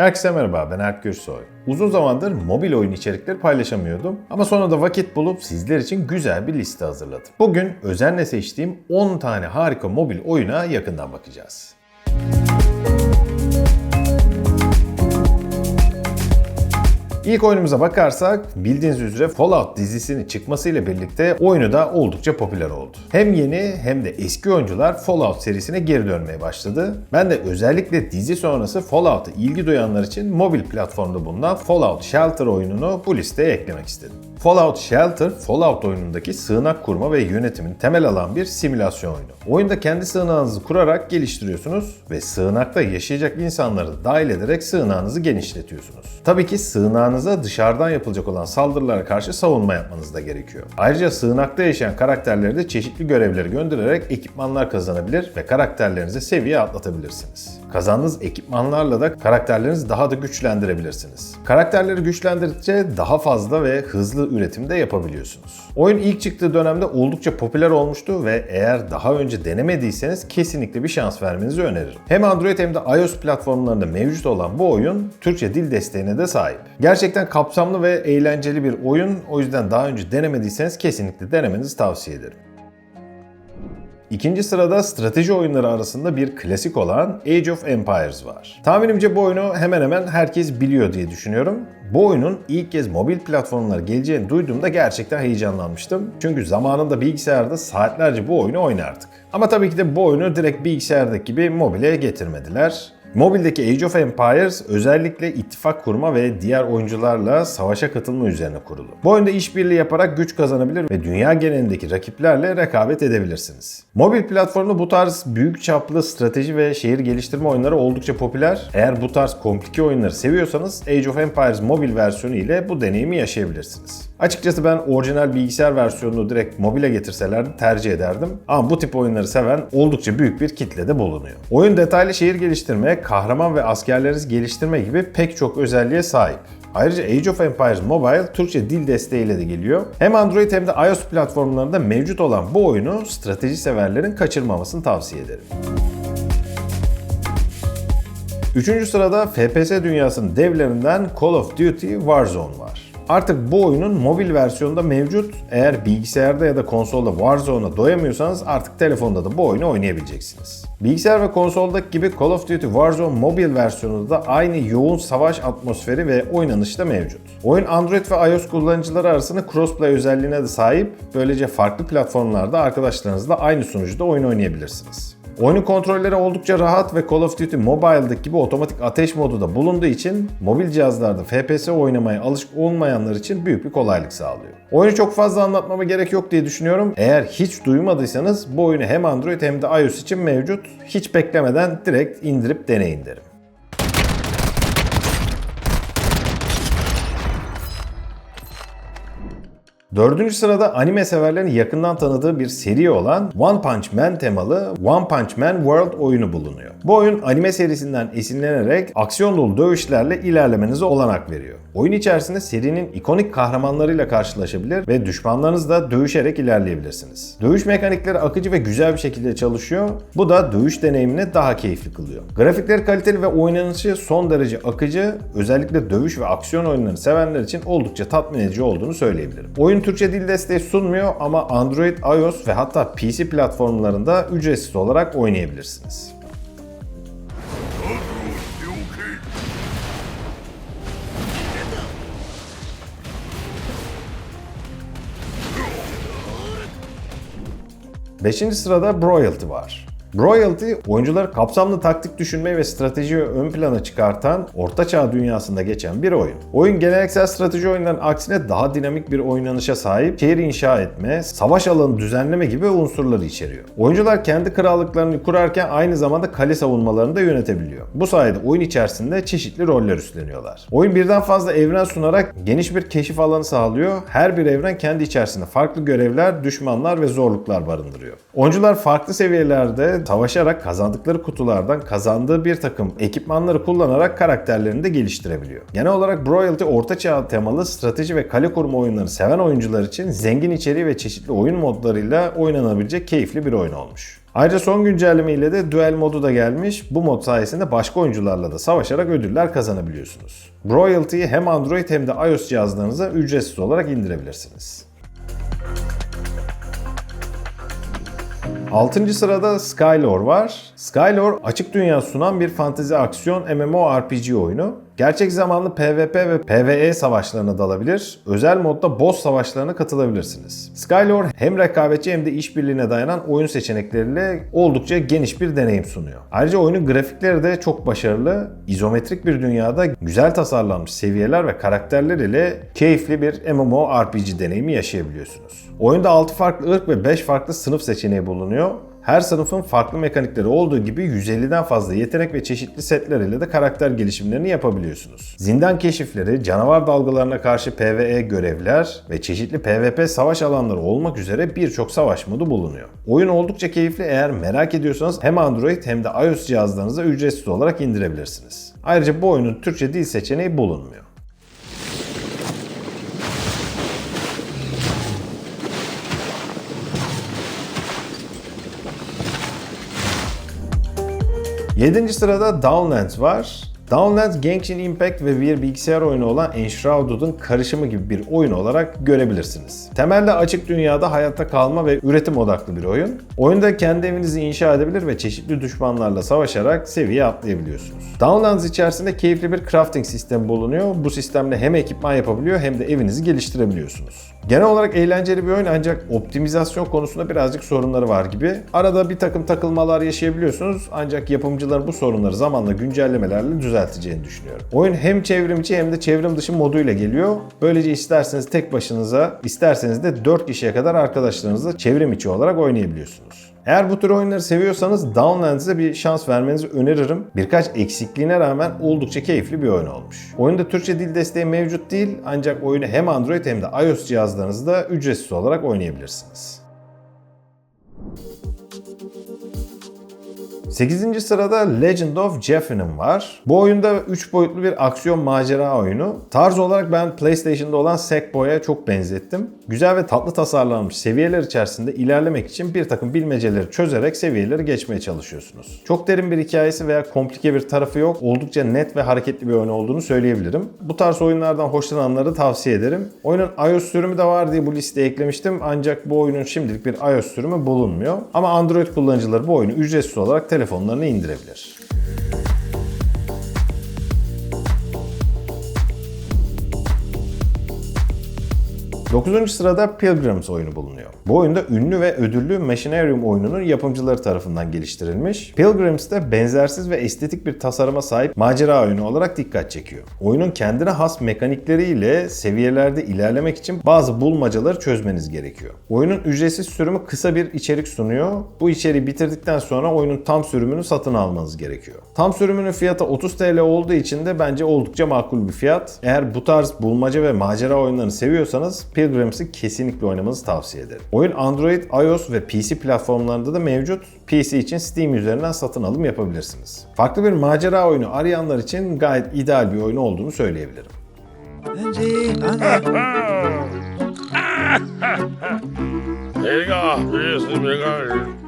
Herkese merhaba ben Erk Gürsoy. Uzun zamandır mobil oyun içerikleri paylaşamıyordum ama sonra da vakit bulup sizler için güzel bir liste hazırladım. Bugün özenle seçtiğim 10 tane harika mobil oyuna yakından bakacağız. İlk oyunumuza bakarsak bildiğiniz üzere Fallout dizisinin çıkmasıyla birlikte oyunu da oldukça popüler oldu. Hem yeni hem de eski oyuncular Fallout serisine geri dönmeye başladı. Ben de özellikle dizi sonrası Fallout'a ilgi duyanlar için mobil platformda bulunan Fallout Shelter oyununu bu listeye eklemek istedim. Fallout Shelter, Fallout oyunundaki sığınak kurma ve yönetimin temel alan bir simülasyon oyunu. Oyunda kendi sığınağınızı kurarak geliştiriyorsunuz ve sığınakta yaşayacak insanları dahil ederek sığınağınızı genişletiyorsunuz. Tabii ki sığınağınıza dışarıdan yapılacak olan saldırılara karşı savunma yapmanız da gerekiyor. Ayrıca sığınakta yaşayan karakterleri de çeşitli görevleri göndererek ekipmanlar kazanabilir ve karakterlerinizi seviye atlatabilirsiniz. Kazandığınız ekipmanlarla da karakterlerinizi daha da güçlendirebilirsiniz. Karakterleri güçlendirdikçe daha fazla ve hızlı üretim de yapabiliyorsunuz. Oyun ilk çıktığı dönemde oldukça popüler olmuştu ve eğer daha önce denemediyseniz kesinlikle bir şans vermenizi öneririm. Hem Android hem de iOS platformlarında mevcut olan bu oyun Türkçe dil desteğine de sahip. Gerçekten kapsamlı ve eğlenceli bir oyun. O yüzden daha önce denemediyseniz kesinlikle denemenizi tavsiye ederim. İkinci sırada strateji oyunları arasında bir klasik olan Age of Empires var. Tahminimce bu oyunu hemen hemen herkes biliyor diye düşünüyorum. Bu oyunun ilk kez mobil platformlara geleceğini duyduğumda gerçekten heyecanlanmıştım. Çünkü zamanında bilgisayarda saatlerce bu oyunu oynardık. Ama tabii ki de bu oyunu direkt bilgisayardaki gibi mobile getirmediler. Mobildeki Age of Empires özellikle ittifak kurma ve diğer oyuncularla savaşa katılma üzerine kurulu. Bu oyunda işbirliği yaparak güç kazanabilir ve dünya genelindeki rakiplerle rekabet edebilirsiniz. Mobil platformda bu tarz büyük çaplı strateji ve şehir geliştirme oyunları oldukça popüler. Eğer bu tarz komplike oyunları seviyorsanız Age of Empires mobil versiyonu ile bu deneyimi yaşayabilirsiniz. Açıkçası ben orijinal bilgisayar versiyonunu direkt mobile getirselerdi tercih ederdim. Ama bu tip oyunları seven oldukça büyük bir kitlede bulunuyor. Oyun detaylı şehir geliştirme, kahraman ve askerlerinizi geliştirme gibi pek çok özelliğe sahip. Ayrıca Age of Empires Mobile Türkçe dil desteğiyle de geliyor. Hem Android hem de iOS platformlarında mevcut olan bu oyunu strateji severlerin kaçırmamasını tavsiye ederim. Üçüncü sırada FPS dünyasının devlerinden Call of Duty Warzone var. Artık bu oyunun mobil versiyonunda mevcut. Eğer bilgisayarda ya da konsolda Warzone'a doyamıyorsanız artık telefonda da bu oyunu oynayabileceksiniz. Bilgisayar ve konsoldaki gibi Call of Duty Warzone mobil versiyonunda da aynı yoğun savaş atmosferi ve oynanışı da mevcut. Oyun Android ve iOS kullanıcıları arasında crossplay özelliğine de sahip. Böylece farklı platformlarda arkadaşlarınızla aynı sunucuda oyun oynayabilirsiniz. Oyunun kontrolleri oldukça rahat ve Call of Duty Mobile'daki gibi otomatik ateş modu da bulunduğu için mobil cihazlarda FPS oynamaya alışık olmayanlar için büyük bir kolaylık sağlıyor. Oyunu çok fazla anlatmama gerek yok diye düşünüyorum. Eğer hiç duymadıysanız bu oyunu hem Android hem de iOS için mevcut. Hiç beklemeden direkt indirip deneyin derim. Dördüncü sırada anime severlerin yakından tanıdığı bir seri olan One Punch Man temalı One Punch Man World oyunu bulunuyor. Bu oyun anime serisinden esinlenerek aksiyon dolu dövüşlerle ilerlemenize olanak veriyor. Oyun içerisinde serinin ikonik kahramanlarıyla karşılaşabilir ve düşmanlarınızla dövüşerek ilerleyebilirsiniz. Dövüş mekanikleri akıcı ve güzel bir şekilde çalışıyor. Bu da dövüş deneyimini daha keyifli kılıyor. Grafikleri kaliteli ve oynanışı son derece akıcı. Özellikle dövüş ve aksiyon oyunlarını sevenler için oldukça tatmin edici olduğunu söyleyebilirim. Oyun Türkçe dil desteği sunmuyor ama Android, iOS ve hatta PC platformlarında ücretsiz olarak oynayabilirsiniz. Beşinci sırada Broyalty var. Royalty, oyuncuları kapsamlı taktik düşünmeyi ve stratejiyi ön plana çıkartan orta çağ dünyasında geçen bir oyun. Oyun geleneksel strateji oyunlarının aksine daha dinamik bir oynanışa sahip, şehir inşa etme, savaş alanı düzenleme gibi unsurları içeriyor. Oyuncular kendi krallıklarını kurarken aynı zamanda kale savunmalarını da yönetebiliyor. Bu sayede oyun içerisinde çeşitli roller üstleniyorlar. Oyun birden fazla evren sunarak geniş bir keşif alanı sağlıyor. Her bir evren kendi içerisinde farklı görevler, düşmanlar ve zorluklar barındırıyor. Oyuncular farklı seviyelerde savaşarak kazandıkları kutulardan kazandığı bir takım ekipmanları kullanarak karakterlerini de geliştirebiliyor. Genel olarak Royalty orta çağ temalı strateji ve kale kurma oyunları seven oyuncular için zengin içeriği ve çeşitli oyun modlarıyla oynanabilecek keyifli bir oyun olmuş. Ayrıca son güncelleme ile de duel modu da gelmiş. Bu mod sayesinde başka oyuncularla da savaşarak ödüller kazanabiliyorsunuz. Royalty'yi hem Android hem de iOS cihazlarınıza ücretsiz olarak indirebilirsiniz. 6. sırada Skylore var. Skylore açık dünya sunan bir fantezi aksiyon MMORPG oyunu. Gerçek zamanlı PvP ve PvE savaşlarına dalabilir, özel modda boss savaşlarına katılabilirsiniz. Skylore hem rekabetçi hem de işbirliğine dayanan oyun seçenekleriyle oldukça geniş bir deneyim sunuyor. Ayrıca oyunun grafikleri de çok başarılı, izometrik bir dünyada güzel tasarlanmış seviyeler ve karakterler ile keyifli bir MMORPG deneyimi yaşayabiliyorsunuz. Oyunda 6 farklı ırk ve 5 farklı sınıf seçeneği bulunuyor. Her sınıfın farklı mekanikleri olduğu gibi 150'den fazla yetenek ve çeşitli setler ile de karakter gelişimlerini yapabiliyorsunuz. Zindan keşifleri, canavar dalgalarına karşı PvE görevler ve çeşitli PvP savaş alanları olmak üzere birçok savaş modu bulunuyor. Oyun oldukça keyifli eğer merak ediyorsanız hem Android hem de iOS cihazlarınıza ücretsiz olarak indirebilirsiniz. Ayrıca bu oyunun Türkçe dil seçeneği bulunmuyor. Yedinci sırada Downlands var. Downlands Genshin Impact ve bir bilgisayar oyunu olan Enshrouded'ın karışımı gibi bir oyun olarak görebilirsiniz. Temelde açık dünyada hayatta kalma ve üretim odaklı bir oyun. Oyunda kendi evinizi inşa edebilir ve çeşitli düşmanlarla savaşarak seviye atlayabiliyorsunuz. Downlands içerisinde keyifli bir crafting sistemi bulunuyor. Bu sistemle hem ekipman yapabiliyor hem de evinizi geliştirebiliyorsunuz. Genel olarak eğlenceli bir oyun ancak optimizasyon konusunda birazcık sorunları var gibi. Arada bir takım takılmalar yaşayabiliyorsunuz ancak yapımcılar bu sorunları zamanla güncellemelerle düzelteceğini düşünüyorum. Oyun hem çevrimçi hem de çevrim dışı moduyla geliyor. Böylece isterseniz tek başınıza, isterseniz de 4 kişiye kadar arkadaşlarınızla çevrim içi olarak oynayabiliyorsunuz. Eğer bu tür oyunları seviyorsanız Downlands'e bir şans vermenizi öneririm. Birkaç eksikliğine rağmen oldukça keyifli bir oyun olmuş. Oyunda Türkçe dil desteği mevcut değil ancak oyunu hem Android hem de iOS cihazlarınızda ücretsiz olarak oynayabilirsiniz. 8. sırada Legend of Jeffinem var. Bu oyunda 3 boyutlu bir aksiyon macera oyunu. Tarz olarak ben PlayStation'da olan Sackboy'a çok benzettim. Güzel ve tatlı tasarlanmış seviyeler içerisinde ilerlemek için bir takım bilmeceleri çözerek seviyeleri geçmeye çalışıyorsunuz. Çok derin bir hikayesi veya komplike bir tarafı yok. Oldukça net ve hareketli bir oyun olduğunu söyleyebilirim. Bu tarz oyunlardan hoşlananları tavsiye ederim. Oyunun iOS sürümü de var diye bu listeye eklemiştim. Ancak bu oyunun şimdilik bir iOS sürümü bulunmuyor. Ama Android kullanıcıları bu oyunu ücretsiz olarak telefonlarına indirebilir. Dokuzuncu sırada Pilgrims oyunu bulunuyor. Bu oyunda ünlü ve ödüllü Machinarium oyununun yapımcıları tarafından geliştirilmiş. Pilgrims de benzersiz ve estetik bir tasarıma sahip macera oyunu olarak dikkat çekiyor. Oyunun kendine has mekanikleriyle seviyelerde ilerlemek için bazı bulmacaları çözmeniz gerekiyor. Oyunun ücretsiz sürümü kısa bir içerik sunuyor. Bu içeriği bitirdikten sonra oyunun tam sürümünü satın almanız gerekiyor. Tam sürümünün fiyatı 30 TL olduğu için de bence oldukça makul bir fiyat. Eğer bu tarz bulmaca ve macera oyunlarını seviyorsanız Pilgrims'i kesinlikle oynamanızı tavsiye ederim. Oyun Android, iOS ve PC platformlarında da mevcut. PC için Steam üzerinden satın alım yapabilirsiniz. Farklı bir macera oyunu arayanlar için gayet ideal bir oyun olduğunu söyleyebilirim. Mega, mega, mega.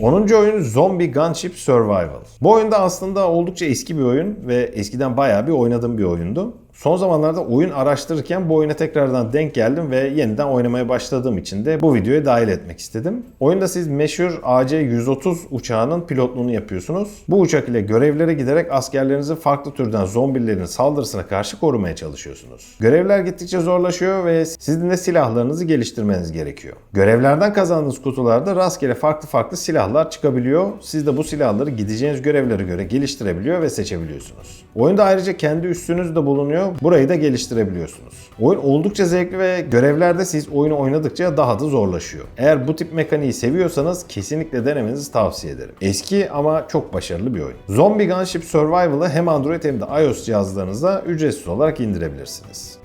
10. oyun Zombie Gunship Survival. Bu oyunda aslında oldukça eski bir oyun ve eskiden bayağı bir oynadığım bir oyundu. Son zamanlarda oyun araştırırken bu oyuna tekrardan denk geldim ve yeniden oynamaya başladığım için de bu videoya dahil etmek istedim. Oyunda siz meşhur AC-130 uçağının pilotluğunu yapıyorsunuz. Bu uçak ile görevlere giderek askerlerinizi farklı türden zombilerin saldırısına karşı korumaya çalışıyorsunuz. Görevler gittikçe zorlaşıyor ve sizin de silahlarınızı geliştirmeniz gerekiyor. Görevlerden kazandığınız kutularda rastgele farklı farklı silahlar çıkabiliyor. Siz de bu silahları gideceğiniz görevlere göre geliştirebiliyor ve seçebiliyorsunuz. Oyunda ayrıca kendi üssünüz de bulunuyor. Burayı da geliştirebiliyorsunuz. Oyun oldukça zevkli ve görevlerde siz oyunu oynadıkça daha da zorlaşıyor. Eğer bu tip mekaniği seviyorsanız kesinlikle denemenizi tavsiye ederim. Eski ama çok başarılı bir oyun. Zombie Gunship Survival'ı hem Android hem de iOS cihazlarınıza ücretsiz olarak indirebilirsiniz.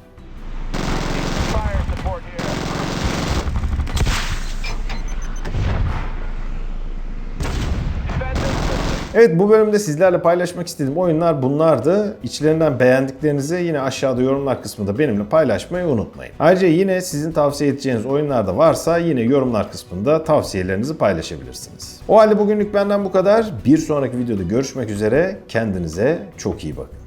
Evet bu bölümde sizlerle paylaşmak istediğim oyunlar bunlardı. İçlerinden beğendiklerinizi yine aşağıda yorumlar kısmında benimle paylaşmayı unutmayın. Ayrıca yine sizin tavsiye edeceğiniz oyunlar da varsa yine yorumlar kısmında tavsiyelerinizi paylaşabilirsiniz. O halde bugünlük benden bu kadar. Bir sonraki videoda görüşmek üzere. Kendinize çok iyi bakın.